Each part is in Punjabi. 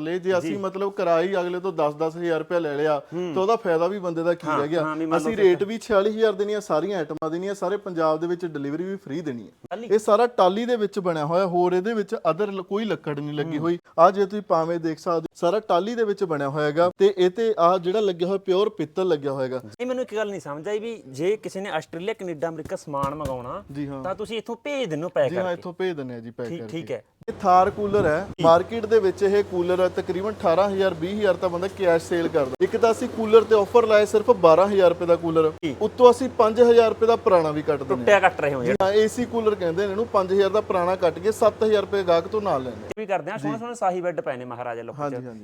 ਲੈ ਜੇ ਅਸੀਂ ਮਤਲਬ ਹੀ ਅਗਲੇ ਤੋਂ 10-10000 ਰੁਪਏ ਲੈ ਲਿਆ ਤਾਂ ਉਹਦਾ ਫਾਇਦਾ ਵੀ ਬੰਦੇ ਦਾ ਕੀ ਰਹਿ ਗਿਆ? ਅਸੀਂ ਰੇਟ ਵੀ 46000 ਦੇਣੀਆਂ ਸਾਰੀਆਂ ਆਈਟਮਾਂ ਦੇਣੀਆਂ ਸਾਰੇ ਪੰਜਾਬ ਦੇ ਵਿੱਚ ਡਿਲੀਵਰੀ ਵੀ ਫ੍ਰੀ ਦੇਣੀ ਹੈ? ਇਹ ਸਾਰਾ ਟਾਲੀ ਦੇ ਵਿੱਚ ਬਣਿਆ ਹੋਇਆ ਹੋਰ ਇਹਦੇ ਵਿੱਚ ਅਦਰ ਕੋਈ ਲੱਕੜ ਨਹੀਂ ਲੱਗੀ ਹੋਈ। ਆ ਜੇ ਤੁਸੀਂ ਪਾਵੇਂ ਦੇਖ ਸਕਦੇ ਸਾਰਾ ਟਾਲੀ ਦੇ ਵਿੱਚ ਬਣਿਆ ਹੋਇਆ ਹੈਗਾ ਤੇ ਇਹ ਤੇ ਆ ਜਿਹੜਾ ਲੱਗਿਆ ਹੋਇਆ ਪਿਓਰ ਪਿੱਤਲ ਲੱਗਿਆ ਹੋਇਆਗਾ ਇਹ ਮੈਨੂੰ ਇੱਕ ਗੱਲ ਨਹੀਂ ਸਮਝ ਆਈ ਵੀ ਜੇ ਕਿਸੇ ਨੇ ਆਸਟ੍ਰੇਲੀਆ ਕੈਨੇਡਾ ਅਮਰੀਕਾ ਸਮਾਨ ਮੰਗਾਉਣਾ ਤਾਂ ਤੁਸੀਂ ਇੱਥੋਂ ਭੇਜ ਹੋ ਪੈਕ ਜੀ ਹਾਂ ਕਰਕੇ। ਇੱਥੋਂ ਭੇਜ ਦਿੰਦੇ ਆ ਜੀ ਪੈਕ ਕਰਕੇ ਠੀਕ ਹੈ। ਇਹ ਥਾਰ ਕੂਲਰ ਹੈ। ਮਾਰਕੀਟ ਦੇ ਵਿੱਚ ਇਹ ਕੂਲਰ ਤਕਰੀਬਨ 18000 20000 ਤਾਂ ਬੰਦਾ ਕੈਸ਼ ਸੇਲ ਕਰਦਾ। ਇੱਕ ਤਾਂ ਅਸੀਂ ਕੂਲਰ ਤੇ ਆਫਰ ਲਾਏ ਸਿਰਫ 12000 ਰੁਪਏ ਦਾ ਕੂਲਰ। ਉੱਤੋਂ ਅਸੀਂ 5000 ਰੁਪਏ ਦਾ ਪੁਰਾਣਾ ਵੀ ਕੱਟ ਦਿੰਦੇ ਟੁੱਟਿਆ ਕੱਟ ਰਹੇ ਹੋ ਹਾਂ ਏਸੀ ਕੂਲਰ ਕਹਿੰਦੇ ਨੇ ਇਹਨੂੰ 5000 ਦਾ ਪੁਰਾਣਾ ਕੱਟ ਕੇ 7000 ਰੁਪਏ ਗਾਹਕ ਤੋਂ ਨਾਲ ਲੈਂਦੇ ਵੀ ਕਰਦੇ ਆ ਸੋਹਣੇ ਸੋਹਣੇ ਸਾਹੀ ਬੈੱਡ ਪਏ ਨੇ ਮਹਾਰਾਜਾ ਲੋਕ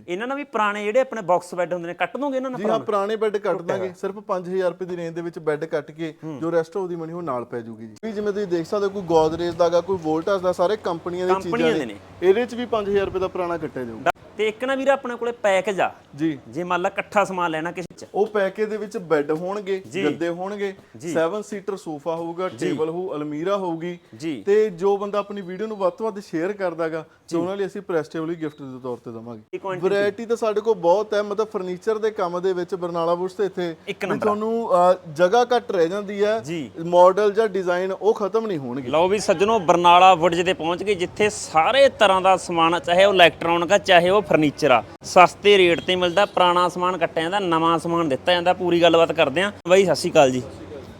ਇਹਨਾਂ ਨਾਲ ਵੀ ਪੁਰਾਣੇ ਜਿਹੜੇ ਆਪਣੇ ਬਾਕਸ ਬੈੱਡ ਹੁੰਦੇ ਨੇ ਕੱਟ ਦੋਗੇ ਇਹਨਾਂ ਨਾਲ ਜੀ ਹਾਂ ਪੁਰਾਣੇ ਬੈੱਡ ਕੱਟ ਦਾਂਗੇ। ਸਿਰਫ 5000 ਰੁਪਏ ਦੀ ਰੇਂਜ ਦੇ ਵਿੱਚ ਬੈੱਡ ਕੱਟ ਕੇ ਜੋ ਰੈਸਟ ਆਫ ਦੀ ਮਨੀ ਉਹ ਨਾਲ ਪੈ ਜੂਗੀ ਜੀ। ਵੀ ਜਿਵੇਂ ਤੁਸੀਂ ਦੇਖ ਸਕਦੇ ਹੋ ਕੋਈ ਗੋਦਰੇਜ ਦਾਗਾ ਕੋਈ ਵੋਲਟਾਸ ਦਾ ਸਾਰੇ ਕੰਪਨੀਆਂ ਦੀ ਚੀਜ਼ਾਂ ਦੇ ਨੇ ਇਹਦੇ 'ਚ ਵੀ 5000 ਰੁਪਏ ਦਾ ਪੁਰਾਣਾ ਕੱਟਿਆ ਜਾਊਗਾ ਤੇ ਇੱਕ ਨਾ ਵੀਰ ਆਪਣੇ ਕੋਲੇ ਪੈਕੇਜ ਆ। ਜੀ। ਜੇ ਮੰਨ ਲਾ ਇਕੱਠਾ ਸਮਾਨ ਲੈਣਾ ਕਿਸੇ ਚ। ਉਹ ਪੈਕੇਜ ਦੇ ਵਿੱਚ ਬੈੱਡ ਹੋਣਗੇ ਗੱਦੇ ਹੋਣਗੇ 7 ਸੀਟਰ ਸੋਫਾ ਹੋਊਗਾ ਟੇਬਲ ਹੋਊ ਅਲਮੀਰਾ ਹੋਊਗੀ। ਤੇ ਜੋ ਬੰਦਾ ਆਪਣੀ ਵੀਡੀਓ ਨੂੰ ਵੱਧ ਤੋਂ ਵੱਧ ਸ਼ੇਅਰ ਕਰਦਾਗਾ ਤੇ ਉਹਨਾਂ ਲਈ ਅਸੀਂ ਪ੍ਰੈਸਟੇਬਲ ਗਿਫਟ ਦੇ ਤੌਰ ਤੇ ਦਵਾਂਗੇ। ਵੈਰਾਈਟੀ ਤਾਂ ਸਾਡੇ ਕੋਲ ਬਹੁਤ ਹੈ ਮਤਲਬ ਫਰਨੀਚਰ ਦੇ ਕੰਮ ਦੇ ਵਿੱਚ ਬਰਨਾਲਾ ਬੁਸ਼ ਤੇ ਇੱਥੇ ਤੁਹਾਨੂੰ ਜਗ੍ਹਾ ਘੱਟ ਰਹਿ ਜਾਂਦੀ ਹੈ। ਮਾਡਲ ਜਾਂ ਡਿਜ਼ਾਈਨ ਉਹ ਖਤਮ ਨਹੀਂ ਹੋਣਗੇ। ਲਓ ਵੀ ਸੱਜਣੋ ਬਰਨਾਲਾ ਵੁੱਡਜ ਤੇ ਪਹੁੰਚ ਗਏ ਜਿੱਥੇ ਸਾਰੇ ਤਰ੍ਹਾਂ ਦਾ ਸਮਾਨ ਚਾਹੇ ਉਹ ਇਲੈਕਟ੍ਰੋਨਿਕ ਚਾਹੇ ਉਹ ਫਰਨੀਚਰ ਆ। ਸਸਤੇ ਰੇਟ ਤੇ ਮਿਲਦਾ ਪੁਰਾਣਾ ਸਮਾਨ ਕੱਟਿਆ ਜਾਂਦਾ ਨਵਾਂ ਸਮਾਨ ਦਿੱਤਾ ਜਾਂਦਾ ਪੂਰੀ ਗੱਲਬਾਤ ਕਰਦੇ ਆ। ਬਾਈ ਸਤਿ ਸ਼੍ਰੀ ਅਕਾਲ ਜੀ।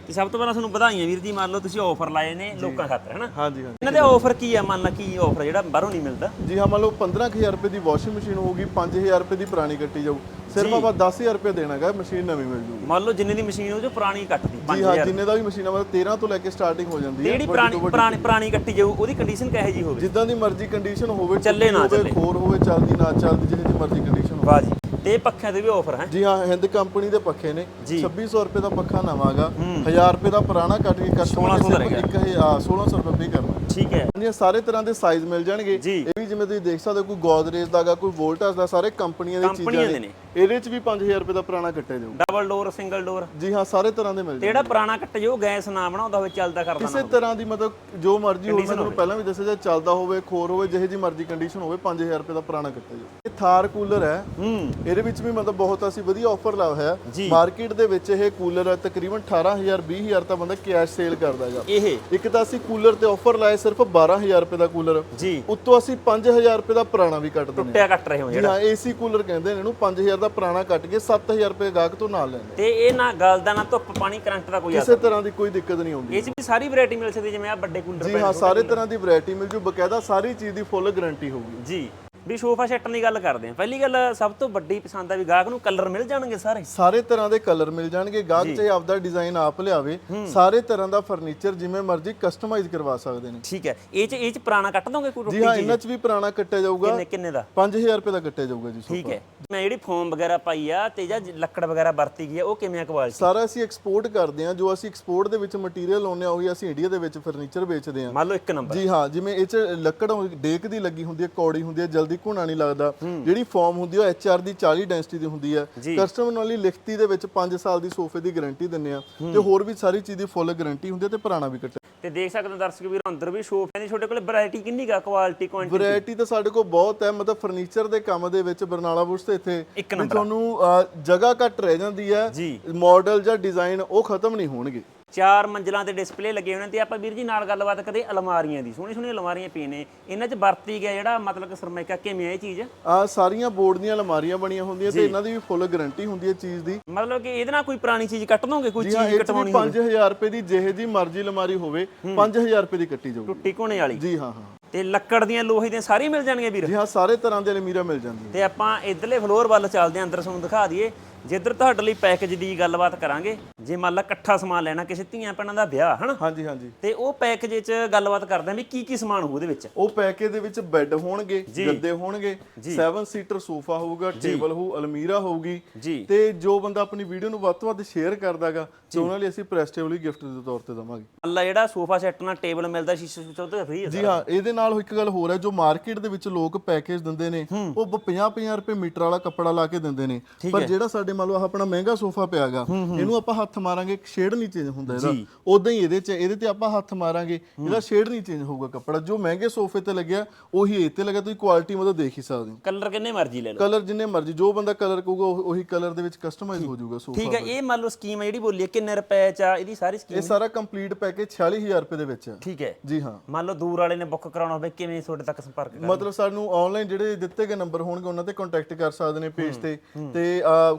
ਤੇ ਸਭ ਤੋਂ ਪਹਿਲਾਂ ਤੁਹਾਨੂੰ ਵਧਾਈਆਂ ਵੀਰ ਜੀ ਮੰਨ ਲਓ ਤੁਸੀਂ ਆਫਰ ਲਾਏ ਨੇ ਲੋਕਾਂ ਖਾਤਰ ਹਨਾ? ਹਾਂਜੀ ਹਾਂਜੀ। ਇਹਨਾਂ ਦੇ ਆਫਰ ਕੀ ਆ? ਮੰਨ ਲਾ ਕੀ ਆਫਰ ਜਿਹੜਾ ਬਾਹਰੋਂ ਨਹੀਂ ਮਿਲਦਾ। ਜੀ ਹਾਂ ਮੰਨ ਲਓ 15000 ਰੁਪਏ ਦੀ ਵਾਸ਼ਿੰਗ ਮਸ਼ੀਨ ਹੋਊਗੀ 5000 ਰੁਪਏ ਦੀ ਪੁਰਾਣੀ ਕੱਟੀ ਜਾਊ। ਸਿਰਫ ਆਪਾਂ 10000 ਰੁਪਏ ਦੇਣਾਗਾ ਮਸ਼ੀਨ ਨਵੀਂ ਮਿਲ ਜੂਗੀ। ਮੰਨ ਲਓ ਜਿੰਨੇ ਦੀ ਮਸ਼ੀਨ ਉਹ ਜੋ ਪੁਰਾਣੀ ਕੱਟਦੀ ਜੀ ਹਾਂ ਜਿੰਨੇ ਦਾ ਵੀ ਮਸ਼ੀਨ ਆ ਮਤਲਬ 13 ਤੋਂ ਲੈ ਕੇ ਸਟਾਰਟਿੰਗ ਹੋ ਜਾਂਦੀ ਹੈ ਜਿਹੜੀ ਪੁਰਾਣੀ ਪੁਰਾਣੀ ਪੁਰਾਣੀ ਕੱਟੀ ਜਾਊ ਉਹਦੀ ਕੰਡੀਸ਼ਨ ਕਿਹੋ ਜੀ ਹੋਵੇ? ਜਿੱਦਾਂ ਦੀ ਮਰਜ਼ੀ ਕੰਡੀਸ਼ਨ ਹੋਵੇ ਚੱਲੇ ਨਾ ਚੱਲੇ। ਖੋਰ ਹੋਵੇ ਚੱਲਦੀ ਨਾ ਚੱਲਦੀ ਜਿਹੇ ਦੀ ਮਰਜ਼ੀ ਕੰਡੀਸ਼ਨ ਹੋਵੇ। ਵਾਹ ਜੀ। ਤੇ ਪੱਖਿਆਂ ਦੇ ਵੀ ਆਫਰ ਹੈ। ਜੀ ਹਾਂ ਹਿੰਦ ਕੰਪਨੀ ਦੇ ਪੱਖੇ ਨੇ। ਜੀ। 2600 ਰੁਪਏ ਦਾ ਪੱਖਾ ਨਵਾਂਗਾ 1000 ਰੁਪਏ ਦਾ ਪੁਰਾਣਾ ਕੱਟ ਕੇ ਕਸਟਮਰ 1600 ਨੇ ਸਿਰਫ 1600 ਰੁਪਏ ਪੇ ਕਰਨਾ। ਠੀਕ ਹੈ। ਹਾਂਜੀ ਸਾਰੇ ਤਰ੍ਹਾਂ ਦੇ ਸਾਈਜ਼ ਮਿਲ ਜਾਣਗੇ। ਇਹ ਵੀ ਜਿਵੇਂ ਤੁਸੀਂ ਦੇਖ ਸਕਦੇ ਹੋ ਕੋਈ ਗੋਦਰੇਜ ਦਾਗਾ ਕੋਈ ਵੋਲਟਾਸ ਦਾ ਸਾਰੇ ਕੰਪਨੀਆਂ ਦੀ ਕੰਪਨੀਆਂ ਚੀਜ਼ਾਂ ਨੇ। ਨੇ। ਇਹਦੇ 'ਚ ਵੀ 5000 ਰੁਪਏ ਦਾ ਪੁਰਾਣਾ ਕੱਟਿਆ ਜਾਊ। ਡਬਲ ਡੋਰ ਸਿੰਗਲ ਡੋਰ ਜੀ ਹਾਂ ਸਾਰੇ ਤਰ੍ਹਾਂ ਦੇ ਮਿਲ ਤੇ ਜਿਹੜਾ ਪੁਰਾਣਾ ਕੱਟ ਜੋ ਗੈਸ ਨਾ ਬਣਾਉਂਦਾ ਹੋਵੇ ਚੱਲਦਾ ਕਰਦਾ ਕਿਸੇ ਤਰ੍ਹਾਂ ਦੀ ਮਤਲਬ ਜੋ ਮਰਜ਼ੀ ਹੋਵੇ ਮੈਂ ਤੁਹਾਨੂੰ ਪਹਿਲਾਂ ਵੀ ਦੱਸਿਆ ਜੇ ਚੱਲਦਾ ਹੋਵੇ ਖੋਰ ਹੋਵੇ ਜਿਹੇ ਜੀ ਮਰਜ਼ੀ ਕੰਡੀਸ਼ਨ ਹੋਵੇ 5000 ਰੁਪਏ ਦਾ ਪੁਰਾਣਾ ਕੱਟਿਆ ਜਾਊ। ਇਹ ਥਾਰ ਕੂਲਰ ਹੈ। ਹੂੰ। ਇਹਦੇ ਵਿੱਚ ਵੀ ਮਤਲਬ ਬਹੁਤ ਅਸੀਂ ਵਧੀਆ ਆਫਰ ਲਾਇਆ ਹੋਇਆ ਜੀ। ਹੈ ਮਾਰਕੀਟ ਦੇ ਵਿੱਚ ਇਹ ਕੂਲਰ ਤਕਰੀਬਨ 18000 20000 ਤਾਂ ਬੰਦਾ ਕੈਸ਼ ਸੇਲ ਕਰਦਾ ਹੈਗਾ। ਇਹ। ਇੱਕ ਤਾਂ ਅਸੀਂ ਕੂਲਰ ਤੇ ਆਫਰ ਲਾਏ ਸਿਰਫ 12000 ਰੁਪਏ ਦਾ ਕੂਲਰ। ਜੀ। ਉੱਤੋਂ ਅਸੀਂ 5000 ਰੁਪਏ ਦਾ ਪੁਰਾਣਾ ਵੀ ਕੱਟ ਦਿੰਦੇ ਟੁੱਟਿਆ ਕੱਟ ਰਹੇ ਹੋ ਹਾਂ। ਜਿਹੜਾ। ਹਾਂ ਏਸੀ ਕੂਲਰ ਕਹਿੰਦੇ ਨੇ ਇਹਨੂੰ 5000 ਦਾ ਪੁਰਾਣਾ ਕੱਟ ਕੇ 7000 ਰੁਪਏ ਗਾਹਕ ਤੋਂ ਨਾਲ ਲੈਂਦੇ ਤੇ ਇਹ ਨਾ ਗਲਦਾ ਨਾ ਧੁੱਪ ਪਾਣੀ ਕਰੰਟ ਦਾ ਕੋਈ ਕਿਸੇ ਤਰ੍ਹਾਂ ਦੀ ਕੋਈ ਦਿੱਕਤ ਨਹੀਂ ਆਉਂਦੀ। ਇਹ ਚ ਵੀ ਸਾਰੀ ਵੈਰਾਈਟੀ ਮਿਲ ਸਕਦੀ ਜਿਵੇਂ ਆ ਵੱਡੇ ਕੂਲਰ ਜੀ ਹਾਂ ਸਾਰੇ ਤਰ੍ਹਾਂ ਦੀ ਵੈਰਾਈਟੀ ਮਿਲ ਜੂ ਬਕਾਇਦਾ ਸਾਰੀ ਚੀਜ਼ ਦੀ ਫੁੱਲ ਗਾਰੰਟੀ ਹੋਊਗੀ। ਜੀ। ਵੀ ਸੋਫਾ ਸੈੱਟਾਂ ਦੀ ਗੱਲ ਕਰਦੇ ਆ ਪਹਿਲੀ ਗੱਲ ਸਭ ਤੋਂ ਵੱਡੀ ਪਸੰਦ ਆ ਵੀ ਗਾਹਕ ਨੂੰ ਕਲਰ ਮਿਲ ਜਾਣਗੇ ਸਾਰੇ। ਸਾਰੇ ਤਰ੍ਹਾਂ ਦੇ ਕਲਰ ਮਿਲ ਜਾਣਗੇ। ਗਾਹਕ ਚਾਹੇ ਆਪਦਾ ਡਿਜ਼ਾਈਨ ਆਪ ਲਿਆਵੇ ਸਾਰੇ ਤਰ੍ਹਾਂ ਦਾ ਫਰਨੀਚਰ ਜਿਵੇਂ ਮਰਜ਼ੀ ਕਸਟਮਾਈਜ਼ ਕਰਵਾ ਸਕਦੇ ਨੇ। ਠੀਕ ਹੈ। ਇਹ ਚ ਇਹ ਚ ਪੁਰਾਣਾ ਕੱਟ ਦੋਗੇ ਕੋਈ ਜੀ ਹਾਂ ਇਹਨਾਂ 'ਚ ਵੀ ਪੁਰਾਣਾ ਕੱਟਿਆ ਜਾਊਗਾ। ਕਿੰਨੇ ਕਿੰਨੇ ਦਾ? 5000 ਰੁਪਏ ਦਾ ਕੱਟਿਆ ਜਾਊਗਾ ਜੀ ਠੀਕ ਹੈ। ਮੈਂ ਜਿਹੜੀ ਫੋਮ ਵਗੈਰਾ ਪਾਈ ਆ ਤੇ ਜਾਂ ਲੱਕੜ ਵਗੈਰਾ ਵਰਤੀ ਗਈ ਆ ਉਹ ਕਿਵੇਂ ਆ ਕੁਆਲਿਟੀ ਸਾਰਾ ਅਸੀਂ ਐਕਸਪੋਰਟ ਕਰਦੇ ਹਾਂ। ਜੋ ਅਸੀਂ ਐਕਸਪੋਰਟ ਦੇ ਵਿੱਚ ਮਟੀਰੀਅਲ ਲਾਉਂਦੇ ਆ ਉਹੀ ਅਸੀਂ ਇੰਡੀਆ ਦੇ ਵਿੱਚ ਫਰਨੀਚਰ ਵੇਚਦੇ ਹਾਂ। ਮੰਨ ਲਓ ਇੱਕ ਨੰਬਰ ਜੀ ਹਾਂ ਜਿਵੇਂ ਇਹ ਚ ਲੱਕੜ ਡੇਕ ਦੀ ਲੱਗੀ ਹੁੰਦੀ ਹੈ ਕੌੜੀ ਹੁੰਦੀ ਹੈ ਜਲਦੀ ਘੁਣਾ ਨਹੀਂ ਲੱਗਦਾ। ਜਿਹੜੀ ਫਾਰਮ ਹੁੰਦੀ ਹੈ ਉਹ ਐਚਆਰ ਦੀ 40 ਡੈਂਸਿਟੀ ਦੀ ਹੁੰਦੀ ਹੈ ਕਸਟਮਰ ਨਾਲ ਹੀ ਲਿਖਤੀ ਦੇ ਵਿੱਚ 5 ਸਾਲ ਦੀ ਸੋਫੇ ਦੀ ਗਾਰੰਟੀ ਦਿੰਨੇ ਆ। ਤੇ ਹੋਰ ਵੀ ਸਾਰੀ ਚੀਜ਼ ਦੀ ਫੁੱਲ ਗਾਰੰਟੀ ਹੁੰਦੀ ਹੈ ਤੇ ਪੁਰਾਣਾ ਵੀ ਕੱਟਿਆ। ਤੇ ਦੇਖ ਸਕਦੇ ਹੋ ਦਰਸ਼ਕ ਵੀਰ ਅੰਦਰ ਵੀ ਸੋਫਿਆਂ ਦੀ ਛੋਟੇ ਕੋਲ ਵੈਰਾਈਟੀ ਕਿੰਨੀ ਕਾ ਕੁਆਲਿਟੀ ਕੁਆਂਟੀਟੀ ਵੈਰਾਈਟੀ ਤਾਂ ਸਾਡੇ ਕੋਲ ਬਹੁਤ ਹੈ ਮਤਲਬ ਫਰਨੀਚਰ ਦੇ ਕੰਮ ਦੇ ਵਿੱਚ ਬਰਨਾਲਾ ਬੁਸ਼ ਤੇ ਇੱਥੇ ਤੁਹਾਨੂੰ ਜਗ੍ਹਾ ਘੱਟ ਰਹਿ ਜਾਂਦੀ ਹੈ। ਮਾਡਲ ਜਾਂ ਡਿਜ਼ਾਈਨ ਉਹ ਖਤਮ ਨਹੀਂ ਹੋਣਗੇ। ਚਾਰ ਮੰਜ਼ਲਾਂ ਤੇ ਡਿਸਪਲੇ ਲੱਗੇ ਨੇ ਤੇ ਆਪਾਂ ਵੀਰ ਜੀ ਨਾਲ ਗੱਲਬਾਤ ਕਦੇ ਅਲਮਾਰੀਆਂ ਦੀ। ਸੋਹਣੀ ਸੋਹਣੀ ਅਲਮਾਰੀਆਂ ਪਈ ਨੇ। ਇਹਨਾਂ 'ਚ ਵਰਤੀ ਗਿਆ ਜਿਹੜਾ ਮਤਲਬ ਕਿ ਸਰਮਾਇਕਾ ਕਿਵੇਂ ਆ ਇਹ ਚੀਜ਼? ਆ ਸਾਰੀਆਂ ਬੋਰਡ ਦੀਆਂ ਅਲਮਾਰੀਆਂ ਬਣੀਆਂ ਹੁੰਦੀਆਂ ਤੇ ਇਹਨਾਂ ਦੀ ਵੀ ਫੁੱਲ ਗਾਰੰਟੀ ਹੁੰਦੀ ਹੈ ਚੀਜ਼ ਦੀ। ਮਤਲਬ ਕਿ ਇਹਦੇ ਨਾਲ ਕੋਈ ਪੁਰਾਣੀ ਚੀਜ਼ ਕੱਟ ਦੋਗੇ? ਕੋਈ ਚੀਜ਼ ਕਟਵਾਉਣੀ 5000 ਰੁਪਏ ਦੀ ਜਿਹੇ ਦੀ ਮਰਜ਼ੀ ਅਲਮਾਰੀ ਹੋਵੇ 5000 ਰੁਪਏ ਦੀ ਕੱਟੀ ਜਾਊਗੀ। ਟੁੱਟੀ ਕੋਣੇ ਵਾਲੀ? ਜੀ ਹਾਂ ਹਾਂ। ਤੇ ਲੱਕੜ ਦੀਆਂ ਲੋਹੇ ਦੀਆਂ ਸਾਰੀ ਮਿਲ ਜਾਣਗੀਆਂ ਵੀਰ? ਜੀ ਹਾਂ ਸਾਰੇ ਤਰ੍ਹਾਂ ਦੇ ਅਲਮੀਰਾ ਮਿਲ ਜਾਂਦੀ ਹੈ ਤੇ ਆਪਾਂ ਇਧਰਲੇ ਫਲੋਰ ਵੱਲ ਚੱਲਦੇ ਆਂ ਅੰਦਰ ਤੁਹਾਨੂੰ ਦਿਖਾ ਦਈਏ। ਜਿੱਧਰ ਤੁਹਾਡੇ ਲਈ ਪੈਕੇਜ ਦੀ ਗੱਲਬਾਤ ਕਰਾਂਗੇ ਜੇ ਮੰਨ ਲਾ ਇਕੱਠਾ ਸਮਾਨ ਲੈਣਾ ਕਿਸੇ ਧੀਆਂ ਭੈਣਾਂ ਦਾ ਵਿਆਹ ਹਨਾ? ਹਾਂਜੀ ਹਾਂਜੀ। ਤੇ ਉਹ ਪੈਕੇਜ 'ਚ ਗੱਲਬਾਤ ਕਰਦੇ ਆਂ ਵੀ ਕੀ ਕੀ ਸਮਾਨ ਹੋਊ ਉਹਦੇ ਵਿੱਚ। ਉਹ ਪੈਕੇਜ ਦੇ ਵਿੱਚ ਬੈੱਡ ਹੋਣਗੇ ਗੱਦੇ ਹੋਣਗੇ 7 ਸੀਟਰ ਸੋਫਾ ਹੋਊਗਾ ਟੇਬਲ ਹੋਊ ਅਲਮੀਰਾ ਹੋਊਗੀ। ਤੇ ਜੋ ਬੰਦਾ ਆਪਣੀ ਵੀਡੀਓ ਨੂੰ ਵੱਧ ਤੋਂ ਵੱਧ ਸ਼ੇਅਰ ਕਰਦਾਗਾ ਤੇ ਉਹਨਾਂ ਲਈ ਅਸੀਂ ਪ੍ਰੈਸਟੇਬਲ ਹੀ ਗਿਫਟ ਦੇ ਤੌਰ ਤੇ ਦਵਾਂਗੇ। ਅੱਲਾ ਜਿਹੜਾ ਸੋਫਾ ਸੈੱਟ ਨਾਲ ਟੇਬਲ ਮਿਲਦਾ ਸ਼ੀਸ਼ੇ ਸੁਸ਼ੇ ਉਹ ਤੇ ਫ੍ਰੀ ਹੈ ਜੀ ਹਾਂ ਇਹਦੇ ਨਾਲ ਇੱਕ ਗੱਲ ਹੋਰ ਹੈ ਜੋ ਮਾਰਕੀਟ ਦੇ ਵਿੱਚ ਲੋਕ ਪੈਕੇਜ ਦਿੰਦੇ ਨੇ ਉਹ 50-50 ਰੁਪਏ ਮੀਟਰ ਵਾਲਾ ਕੱਪੜਾ ਲਾ ਕੇ ਦਿੰਦੇ ਨੇ। ਪਰ ਜਿਹੜਾ ਸਾਡੇ ਮੰਨ ਲਓ ਆਹ ਆਪਣਾ ਮਹਿੰਗਾ ਸੋਫਾ ਪਿਆਗਾ ਇਹਨੂੰ ਆਪਾਂ ਹੱਥ ਮਾਰਾਂਗੇ ਸ਼ੇਡ ਨਹੀਂ ਚੇਂਜ ਹੁੰਦਾ ਇਹਦਾ। ਉਦਾਂ ਹੀ ਇਹਦੇ ਚ ਇਹਦੇ ਤੇ ਆਪਾਂ ਹੱਥ ਮਾਰਾਂਗੇ ਇਹਦਾ ਸ਼ੇਡ ਨਹੀਂ ਚੇਂਜ ਹੋਊਗਾ ਕੱਪੜਾ। ਜੋ ਮਹਿੰਗੇ ਸੋਫੇ ਤੇ ਲੱਗਿਆ ਉਹੀ ਇਹ ਤੇ ਲੱਗਾ ਤੁਸੀਂ ਕੁਆਲਿਟੀ ਮਤਲਬ ਦੇਖ ਹੀ ਸਕਦੇ ਹੋ। ਕਲਰ ਕਿੰਨੇ ਮਰਜ਼ੀ ਲੈ ਲਓ। ਕਲਰ ਜਿੰਨੇ ਮਰਜ਼ੀ ਜੋ ਬੰਦਾ ਕਲਰ ਕਹੂਗਾ ਉਹ- ਕਲਰ ਦੇ ਵਿੱਚ ਕਸਟਮਾਈਜ਼ ਹੋ ਜਾਊਗਾ ਸੋਫਾ ਠੀਕ ਹੈ ਇਹ ਮੰਨ ਲਓ ਸਕੀਮ ਹੈ ਜਿਹੜੀ ਬੋਲੀ ਹੈ ਕਿੰਨੇ ਰੁਪਏ ਚ ਆ ਇਹਦੀ ਸਾਰੀ ਸਕੀਮ ਇਹ ਸਾਰਾ ਕੰਪਲੀਟ ਪੈਕੇਜ 46000 ਰੁਪਏ ਦੇ ਵਿੱਚ ਹੈ ਠੀਕ ਹੈ। ਜੀ ਹਾਂ। ਮੰਨ ਲਓ ਦੂਰ ਵਾਲੇ ਨੇ ਬੁੱਕ ਕਰਾਉਣਾ ਹੋਵੇ ਕਿਵੇਂ ਤੁਹਾਡੇ ਤੱਕ ਸੰਪਰਕ ਕਰ ਮਤਲਬ ਸਾਨੂੰ ਆਨਲਾਈਨ ਜਿਹੜੇ ਦਿੱਤੇ ਗਏ ਨੰਬਰ ਹੋਣਗੇ ਉਹਨਾਂ ਤੇ ਕੰਟੈਕਟ ਕਰ ਸਕਦੇ ਨੇ ਪੇਜ ਤੇ। ਤੇ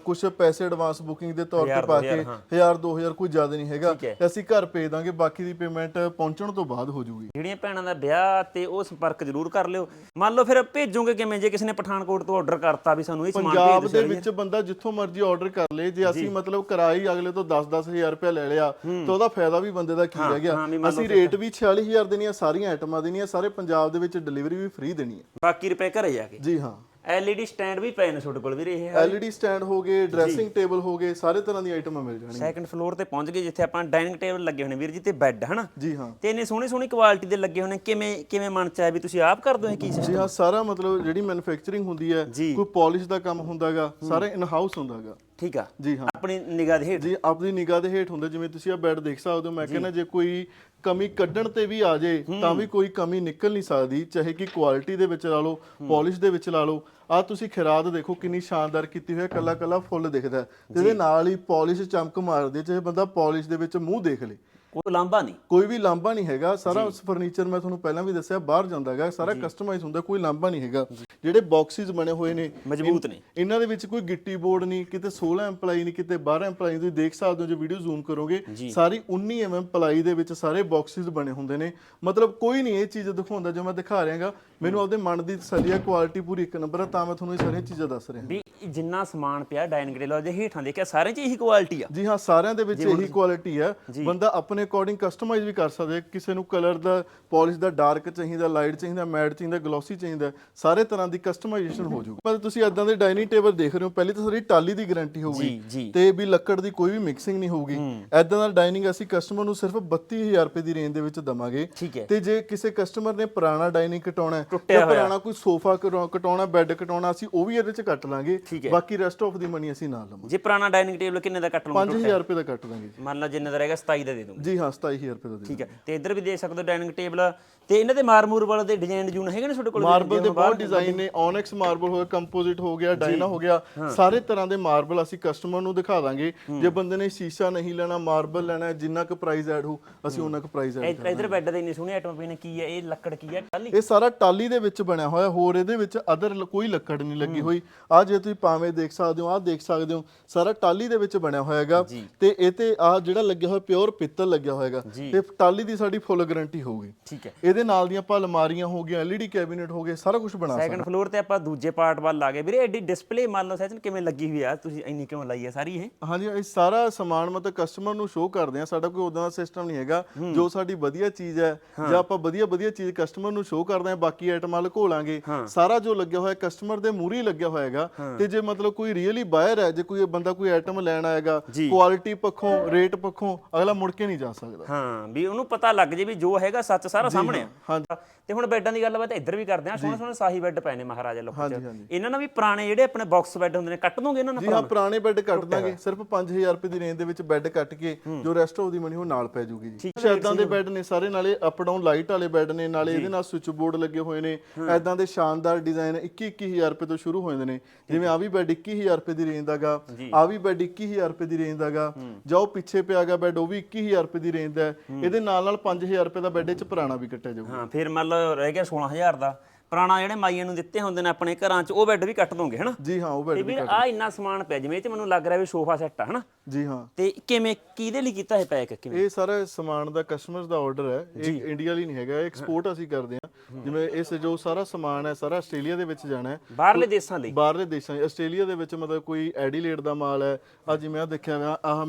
ਕੁਝ ਪੈਸੇ ਐਡਵਾਂਸ ਬੁਕਿੰਗ ਦੇ ਤੌਰ ਤੇ ਪਾ ਕੇ 1000 2000 ਕੋਈ ਜ਼ਿਆਦਾ ਨਹੀਂ ਹੈਗਾ। ਅਸੀਂ ਘਰ ਭੇਜ ਦਾਂਗੇ ਬਾਕੀ ਦੀ ਪੇਮੈਂਟ ਪਹੁੰਚਣ ਤੋਂ ਬਾਅਦ ਹੋ ਜਾਊਗੀ ਜਿਹੜੀਆਂ ਭੈਣਾਂ ਦਾ ਵਿਆਹ ਤੇ ਉਹ ਸੰਪਰਕ ਜ਼ਰੂਰ ਕਰ ਲਿਓ। ਮੰਨ ਲਓ ਫਿਰ ਭੇਜੋਗੇ ਕਿਵੇਂ? ਜੇ ਕਿਸੇ ਨੇ ਪਠਾਨਕੋਟ ਤੋਂ ਆਰਡਰ ਕਰਤਾ ਵੀ ਸਾਨੂੰ ਇਹ ਸਮਾਨ ਪੰਜਾਬ ਭੇਜ ਦੇ ਵਿੱਚ ਬੰਦਾ ਜਿੱਥੋਂ ਮਰਜ਼ੀ ਆਰਡਰ ਕਰ ਲੇ। ਜੇ ਅਸੀਂ ਮਤਲਬ ਕਿਰਾਈ ਅਗਲੇ ਤੋਂ 10-10000 ਰੁਪਏ ਲੈ ਲਿਆ ਤਾਂ ਉਹਦਾ ਫਾਇਦਾ ਵੀ ਬੰਦੇ ਦਾ ਕੀ ਰਹਿ ਗਿਆ? ਅਸੀਂ ਰੇਟ ਵੀ 46000 ਦੇਣੀ ਆ ਸਾਰੀਆਂ ਆਈਟਮਾਂ ਦੇਣੀਆਂ ਸਾਰੇ ਪੰਜਾਬ ਦੇ ਵਿੱਚ ਡਿਲੀਵਰੀ ਵੀ ਫ੍ਰੀ ਦੇਣੀ ਹੈ ਬਾਕੀ ਰੁਪਏ ਘਰੇ ਜਾ ਕੇ। ਜੀ ਹਾਂ। LED ਸਟੈਂਡ ਵੀ ਪਏ ਨੇ ਤੁਹਾਡੇ ਕੋਲ ਵੀਰੇ ਇਹ LED ਸਟੈਂਡ ਹੋ ਗਏ ਡਰੈਸਿੰਗ ਟੇਬਲ ਹੋ ਗਏ ਸਾਰੇ ਤਰ੍ਹਾਂ ਦੀਆਂ ਆਈਟਮਾਂ ਮਿਲ ਜਾਣਗੀਆਂ। ਸੈਕੰਡ ਫਲੋਰ ਤੇ ਪਹੁੰਚ ਗਏ ਜਿੱਥੇ ਆਪਾਂ ਡਾਈਨਿੰਗ ਟੇਬਲ ਲੱਗੇ ਹੋਣੇ ਵੀਰ ਜੀ ਤੇ ਬੈੱਡ ਹਨਾ? ਜੀ ਹਾਂ। ਤੇ ਇੰਨੇ ਸੋਹਣੀ ਸੋਹਣੀ ਕੁਆਲਿਟੀ ਦੇ ਲੱਗੇ ਹੋਣੇ ਕਿਵੇਂ ਕਿਵੇਂ ਮਨ ਚ ਆਇਆ ਵੀ ਤੁਸੀਂ ਆਪ ਕਰ ਦੋ ਇਹ ਕੀ? ਜੀ ਹਾਂ ਸਾਰਾ ਮਤਲਬ ਜਿਹੜੀ ਮੈਨੂਫੈਕਚਰਿੰਗ ਹੁੰਦੀ ਹੈ ਜੀ। ਕੋਈ ਪਾਲਿਸ਼ ਦਾ ਕੰਮ ਹੁੰਦਾਗਾ ਸਾਰਾ ਇਨ ਹਾਊਸ ਹੁੰਦਾਗਾ। ਠੀਕ ਆ। ਜੀ ਹਾਂ। ਆਪਣੀ ਨਿਗਾਹ ਦੇ ਹੇਠ? ਜੀ ਆਪਣੀ ਨਿਗਾਹ ਦੇ ਹੇਠ ਹੁੰਦਾ ਜਿਵੇਂ ਤੁਸੀਂ ਆ ਬੈੱਡ ਦੇਖ ਸਕਦੇ ਹੋ ਮੈਂ ਕਹਿੰਦਾ ਜੇ ਕੋਈ ਕਮੀ ਕੱਢਣ ਤੇ ਵੀ ਆ ਜੇ ਤਾਂ ਵੀ ਕੋਈ ਕਮੀ ਨਿਕਲ ਨਹੀਂ ਸਕਦੀ ਚਾਹੇ ਕਿ ਕੁਆਲਿਟੀ ਦੇ ਵਿੱਚ ਲਾ ਲਓ ਪਾਲਿਸ਼ ਦੇ ਵਿੱਚ ਲਾ ਲਓ। ਆ ਤੁਸੀਂ ਖਿਰਾਦ ਦੇਖੋ ਕਿੰਨੀ ਸ਼ਾਨਦਾਰ ਕੀਤੀ ਹੋਈ ਹੈ ਕੱਲਾ ਕੱਲਾ ਫੁੱਲ ਦਿਖਦਾ। ਤੇ ਇਹਦੇ ਨਾਲ ਹੀ ਪਾਲਿਸ਼ ਚਮਕ ਮਾਰਦੀ ਹੈ ਚਾਹੇ ਬੰਦਾ ਪਾਲਿਸ਼ ਦੇ ਵਿੱਚ ਮੂੰਹ ਦੇਖ ਲੇ। ਕੋਈ ਲਾਂਭਾ ਨਹੀਂ। ਕੋਈ ਵੀ ਲਾਂਭਾ ਨਹੀਂ ਹੈਗਾ। ਸਾਰਾ ਫਰਨੀਚਰ ਮੈਂ ਤੁਹਾਨੂੰ ਪਹਿਲਾਂ ਵੀ ਦੱਸਿਆ ਬਾਹਰ ਜਾਂਦਾ ਹੈਗਾ। ਸਾਰਾ ਕਸਟਮਾਈਜ਼ ਹੁੰਦਾ ਕੋਈ ਲਾਂਭਾ ਨਹੀਂ ਹੈਗਾ। ਜਿਹੜੇ ਬਾਕਸਿਸ ਬਣੇ ਹੋਏ ਨੇ ਮਜ਼ਬੂਤ ਨੇ। ਇਹਨਾਂ ਦੇ ਵਿੱਚ ਕੋਈ ਗਿੱਟੀ ਬੋਰਡ ਨਹੀਂ ਕਿਤੇ 16 ਐਮਪਲਾਈ ਨਹੀਂ ਕਿਤੇ 12 ਐਮਪਲਾਈ ਤੁਸੀਂ ਦੇਖ ਸਕਦੇ ਹੋ ਜੇ ਵੀਡੀਓ ਜ਼ੂਮ ਕਰੋਗੇ ਸਾਰੀ 19 ਐਮਐਮ ਪਲਾਈ ਦੇ ਵਿੱਚ ਸਾਰੇ ਬਾਕਸਿਸ ਬਣੇ ਹੁੰਦੇ ਨੇ। ਮਤਲਬ ਕੋਈ ਨਹੀਂ ਇਹ ਚੀਜ਼ ਦਿਖਾਉਂਦਾ ਜੋ ਮੈਂ ਦਿਖਾ ਰਿਹਾਗਾ। ਮੈਨੂੰ ਆਪਦੇ ਮਨ ਦੀ ਤਸੱਲੀ ਹੈ ਕੁਆਲਿਟੀ ਪੂਰੀ ਇੱਕ ਨੰਬਰ ਹੈ ਤਾਂ ਮੈਂ ਤੁਹਾਨੂੰ ਇਹ ਸਾਰੀਆਂ ਚੀਜ਼ਾਂ ਦੱਸ ਰਿਹਾ। ਵੀ ਜਿੰਨਾ ਸਮਾਨ ਪਿਆ ਡਾਈਨਿੰਗ ਟੇਬਲ ਦੇ ਹੇਠਾਂ ਦੇਖਿਆ ਸਾਰਿਆਂ 'ਚ ਇਹੀ ਕੁਆਲਿਟੀ ਆ। ਜੀ ਹਾਂ ਸਾਰਿਆਂ ਦੇ ਵਿੱਚ ਇਹੀ ਕੁਆਲਿਟੀ ਹੈ ਬੰਦਾ ਆਪਣੇ ਅਕੋਰਡਿੰਗ ਕਸਟਮਾਈਜ਼ ਵੀ ਕਰ ਸਕਦਾ ਕਿਸੇ ਨੂੰ ਕਲਰ ਦਾ ਪਾਲਿਸ਼ ਦਾ ਡਾਰਕ ਚਾਹੀਦਾ ਲਾਈਟ ਚਾਹੀਦਾ ਮੈਟ ਚਾਹੀਦਾ ਗਲੋਸੀ ਚਾਹੀਦਾ ਸਾਰੇ ਤਰ੍ਹਾਂ ਦੀ ਕਸਟਮਾਈਜੇਸ਼ਨ ਹੋ ਜਾਊਗੀ। ਮਤਲਬ ਤੁਸੀਂ ਇਦਾਂ ਦੇ ਡਾਈਨਿੰਗ ਟੇਬਲ ਦੇਖ ਰਹੇ ਹੋ ਪਹਿਲੀ ਤਾਂ ਸਾਰੀ ਟਾਲੀ ਦੀ ਗਾਰੰਟੀ ਹੋਊਗੀ ਤੇ ਵੀ ਲੱਕੜ ਦੀ ਕੋਈ ਵੀ ਮਿਕਸਿੰਗ ਨਹੀਂ ਹੋਊਗੀ। ਐਦਾਂ ਦਾ ਡਾਈਨਿੰਗ ਅਸੀਂ ਕਸਟਮਰ ਨੂੰ ਸਿਰਫ 32000 ਰੁਪਏ ਦੀ ਰੇਂਜ ਦੇ ਵਿੱਚ ਦਵਾਂਗੇ। ਤੇ ਜੇ ਕਿਸੇ ਕਸਟਮਰ ਨੇ ਪੁਰਾਣਾ ਡਾਈਨਿੰਗ ਕਟਾਉਣਾ ਜਾਂ ਪੁਰਾਣਾ ਕੋਈ ਸੋਫਾ ਕਟਾਉਣਾ ਬੈੱਡ ਕਟਾਉਣਾ ਅਸੀਂ ਉਹ ਵੀ ਇਹਦੇ ਵਿੱਚ ਕੱਟ ਲਾਂਗੇ। ਬਾਕੀ ਰੈਸਟ ਆਫ ਦੀ ਮਨੀ ਅਸੀਂ ਨਾਲ ਲਵਾਂਗੇ। ਜੇ ਪੁਰਾਣਾ ਡਾਈਨਿੰਗ ਟੇਬਲ ਕਿੰਨੇ ਦਾ ਕੱਟ ਲਵਾਂ 5000 ਰੁਪਏ ਦਾ ਕੱਟ ਜੀ। ਮੰਨ ਲਓ ਜਿੰਨੇ ਦਾ ਰਹੇਗਾ 27 ਦਾ ਦੇ ਦੂੰਗਾ ਜੀ ਹਾਂ 27000 ਰੁਪਏ ਦਾ ਦੇ ਠੀਕ ਹੈ। ਤੇ ਇੱਧਰ ਵੀ ਦੇਖ ਸਕਦੇ ਹੋ ਡਾਈਨਿੰਗ ਟੇਬਲ। ਤੇ ਇਹਨਾਂ ਦੇ ਮਾਰਮੂਰ ਵਾਲੇ ਦੇ ਡਿਜ਼ਾਈਨ ਜੂਨ ਹੈਗੇ ਨੇ ਤੁਹਾਡੇ ਕੋਲ? ਮਾਰਬਲ ਦੇ ਬਹੁਤ ਡਿਜ਼ਾਈਨ ਨੇ। ਓਨਿਕਸ ਮਾਰਬਲ ਹੋ ਗਿਆ ਕੰਪੋਜ਼ਿਟ ਹੋ ਗਿਆ ਡਾਇਨਾ ਹੋ ਗਿਆ। ਸਾਰੇ ਤਰ੍ਹਾਂ ਦੇ ਮਾਰਬਲ ਅਸੀਂ ਕਸਟਮਰ ਨੂੰ ਦਿਖਾ ਦਾਂਗੇ। ਜੇ ਬੰਦੇ ਨੇ ਸ਼ੀਸ਼ਾ ਨਹੀਂ ਲੈਣਾ ਮਾਰਬਲ ਲੈਣਾ ਜਿੰਨਾ ਕੁ ਪ੍ਰਾਈਸ ਐਡ ਹੋ ਅਸੀਂ ਉਹਨਾਂ ਕੁ ਪ੍ਰਾਈਸ ਐਡ ਇੱਧਰ ਇੱਧਰ ਬੈੱਡ ਦੇ ਇੰਨੇ ਸੋਹਣੇ ਆਈਟਮ ਪਏ ਨੇ ਕੀ ਹੈ ਇਹ? ਲੱਕੜ ਕੀ ਹੈ? ਟਾਲੀ ਇਹ ਸਾਰਾ ਟਾਲੀ ਦੇ ਵਿੱਚ ਬਣਿਆ ਹੋਇਆ ਹੋਰ ਇਹਦੇ ਵਿੱਚ ਅਦਰ ਕੋਈ ਲੱਕੜ ਨਹੀਂ ਲੱਗੀ ਹੋਈ। ਆ ਜੇ ਤੁਸੀਂ ਪਾਵੇਂ ਦੇਖ ਸਕਦੇ ਹੋ ਆ ਦੇਖ ਸਕਦੇ ਹੋ ਸਾਰਾ ਟਾਲੀ ਦੇ ਵਿੱਚ ਬਣਿਆ ਹੋਇਆ ਹੈਗਾ। ਤੇ ਇਹ ਤੇ ਆ ਜਿਹੜਾ ਲੱਗਿਆ ਹੋਇਆ ਪਿਓਰ ਪਿੱਤਲ ਲੱਗਿਆ ਹੋਇਆਗਾ ਤੇ ਟਾਲੀ ਦੀ ਸਾਡੀ ਫੁੱਲ ਗਾਰੰਟੀ ਹੋਊਗੀ। ਠੀਕ ਹੈ। ਇਹਦੇ ਨਾਲ ਦੀਆਂ ਆਪਾਂ ਅਲਮਾਰੀਆਂ ਹੋ ਗਈਆਂ ਐਲਈਡੀ ਕੈਬਿਨੇਟ ਹੋ ਗਏ ਸਾਰਾ ਕੁਝ ਬਣਾ ਸੈਕੰਡ ਫਲੋਰ ਤੇ ਆਪਾਂ ਦੂਜੇ ਪਾਰਟ ਵੱਲ ਆ ਗਏ। ਵੀਰੇ ਐਡੀ ਡਿਸਪਲੇ ਮੰਨ ਲਓ ਸੈਸ਼ਨ ਕਿਵੇਂ ਲੱਗੀ ਹੋਈ ਆ? ਤੁਸੀਂ ਇੰਨੀ ਕਿਉਂ ਲਾਈ ਆ ਸਾਰੀ ਇਹ? ਹਾਂਜੀ ਇਹ ਸਾਰਾ ਸਮਾਨ ਮਤਲਬ ਕਸਟਮਰ ਨੂੰ ਸ਼ੋਅ ਕਰਦੇ ਆ। ਸਾਡਾ ਕੋਈ ਉਦਾਂ ਦਾ ਸਿਸਟਮ ਨਹੀਂ ਹੈਗਾ। ਜੋ ਸਾਡੀ ਵਧੀਆ ਚੀਜ਼ ਹੈ ਜਾਂ ਆਪਾਂ ਵਧੀਆ ਵਧੀਆ ਚੀਜ਼ ਕਸਟਮਰ ਨੂੰ ਸ਼ੋਅ ਕਰਦੇ ਆ ਬਾਕੀ ਆਈਟਮਾਂ ਲੁਕੋ ਲਾਂਗੇ ਸਾਰਾ ਜੋ ਲੱਗਿਆ ਹੋਇਆ ਕਸਟਮਰ ਦੇ ਮੂਹਰੇ ਹੀ ਲੱਗਿਆ ਹੋਇਆ ਹੈਗਾ ਤੇ ਜੇ ਮਤਲਬ ਕੋਈ ਰੀਅਲੀ ਬਾਇਰ ਹੈ ਜੇ ਕੋਈ ਬੰਦਾ ਕੋਈ ਆਈਟਮ ਲੈਣ ਆਏਗਾ ਕੁਆਲਿਟੀ ਪੱਖੋਂ ਰੇਟ ਪੱਖੋਂ ਅਗਲਾ ਮੁੜ ਕੇ ਨਹੀਂ ਜਾ ਸਕਦਾ। ਹਾਂ ਵੀ ਉਹਨੂੰ ਪਤਾ ਲੱਗ ਜੇ ਵੀ ਜੋ ਹੈਗਾ ਸੱਚ ਸਾਰਾ ਸਾਹਮਣੇ ਆ। ਤੇ ਹੁਣ ਬੈੱਡਾਂ ਦੀ ਗੱਲਬਾਤ ਇੱਧਰ ਵੀ ਕਰਦੇ ਆ। ਸੋਹਣੇ ਸੋਹਣੇ ਸਾਹੀ ਬੈੱਡ ਪਏ ਨੇ ਮਹਾਰਾਜਾ ਲੋਕਾਂ ਚ। ਇਹਨਾਂ ਨਾਲ ਵੀ ਪੁਰਾਣੇ ਜਿਹੜੇ ਆਪਣੇ ਬਾਕਸ ਬੈੱਡ ਹੁੰਦੇ ਨੇ ਕੱਟ ਦੋਗੇ ਇਹਨਾਂ ਨਾਲ ਜੀ ਹਾਂ ਪੁਰਾਣੇ? ਬੈੱਡ ਕੱਟ ਦਾਂਗੇ। ਸਿਰਫ 5000 ਰੁਪਏ ਦੀ ਰੇਂਜ ਦੇ ਵਿੱਚ ਬੈੱਡ ਕੱਟ ਕੇ ਜੋ ਰੈਸਟ ਆਫ ਦੀ ਮਨੀ ਉਹ ਨਾਲ ਪੈ ਜੂਗੀ ਜੀ। ਸ਼ੈਦਾਂ ਦੇ ਬੈੱਡ ਨੇ ਸਾਰੇ ਨਾਲੇ ਅਪ ਡਾਊਨ ਲਾਈਟ ਵਾਲੇ ਬੈੱਡ ਨੇ ਨਾਲੇ ਇਹਦੇ ਨਾਲ ਸਵਿਚ ਬੋਰਡ ਲੱਗੇ ਹੋਏ ਨੇ। ਐਦਾਂ ਦੇ ਸ਼ਾਨਦਾਰ ਡਿਜ਼ਾਈਨ 21 21000 ਰੁਪਏ ਤੋਂ ਸ਼ੁਰੂ ਹੋ ਜਾਂਦੇ ਨੇ ਜਿਵੇਂ ਆ ਵੀ ਬੈੱਡ 21000 ਰੁਪਏ ਦੀ ਰੇਂਜ ਦਾਗਾ ਆ ਵੀ ਬੈੱਡ 21000 ਰੁਪਏ ਦੀ ਰੇਂਜ ਦਾਗਾ ਜਾਂ ਉਹ ਪਿੱਛੇ ਪਿਆਗਾ ਬੈੱਡ ਉਹ ਵੀ 21000 ਰੁਪਏ ਦੀ ਰੇਂਜ ਦਾ ਹੈ। ਇਹਦੇ ਨਾਲ ਨਾਲ 5000 ਰੁਪਏ ਦਾ ਬੈੱਡ ਚ ਪੁਰਾਣਾ ਵੀ ਕੱਟਿਆ ਜਾਊਗਾ। ਹਾਂ ਫਿਰ ਮੰਨ ਲਓ ਰਹਿ ਗਿਆ 16000 ਦਾ। ਪੁਰਾਣਾ ਜਿਹੜੇ ਮਾਈਆਂ ਨੂੰ ਦਿੱਤੇ ਹੁੰਦੇ ਨੇ ਆਪਣੇ ਘਰਾਂ 'ਚ ਉਹ ਬੈੱਡ ਵੀ ਕੱਟ ਦੋਗੇ ਹਨਾ? ਜੀ ਹਾਂ ਉਹ ਤੇ ਬੈੱਡ ਵੀਰ ਆ ਇੰਨਾ ਸਮਾਨ ਪਿਆ ਜਿਵੇਂ ਇਹ 'ਚ ਮੈਨੂੰ ਲੱਗ ਰਿਹਾ ਵੀ ਸੋਫਾ ਸੈੱਟ ਆ ਹਨਾ? ਜੀ ਹਾਂ। ਤੇ ਕਿਵੇਂ ਕਿਹਦੇ ਲਈ ਕੀਤਾ ਹੈ ਪੈਕ ਕਿਵੇਂ? ਇਹ ਸਾਰਾ ਸਮਾਨ ਦਾ ਕਸਟਮਰਸ ਦਾ ਆਰਡਰ ਹੈ। ਇਹ ਇੰਡੀਆ ਲਈ ਨਹੀਂ ਹੈਗਾ ਐਕਸਪੋਰਟ ਅਸੀਂ ਕਰਦੇ ਹਾਂ। ਜਿਵੇਂ ਇਸ ਜੋ ਸਾਰਾ ਸਮਾਨ ਹੈ ਸਾਰਾ ਆਸਟ੍ਰੇਲੀਆ ਦੇ ਵਿੱਚ ਜਾਣਾ ਹੈ। ਬਾਹਰਲੇ ਦੇਸ਼ਾਂ ਲਈ? ਬਾਹਰਲੇ ਦੇਸ਼ਾਂ ਆਸਟ੍ਰੇਲੀਆ ਦੇ ਵਿੱਚ ਮਤਲਬ ਕੋਈ ਐਡੀਲੇਡ ਦਾ ਮਾਲ ਹੈ। ਆ ਜਿਵੇਂ ਆ ਦੇਖਿਆ ਆਹ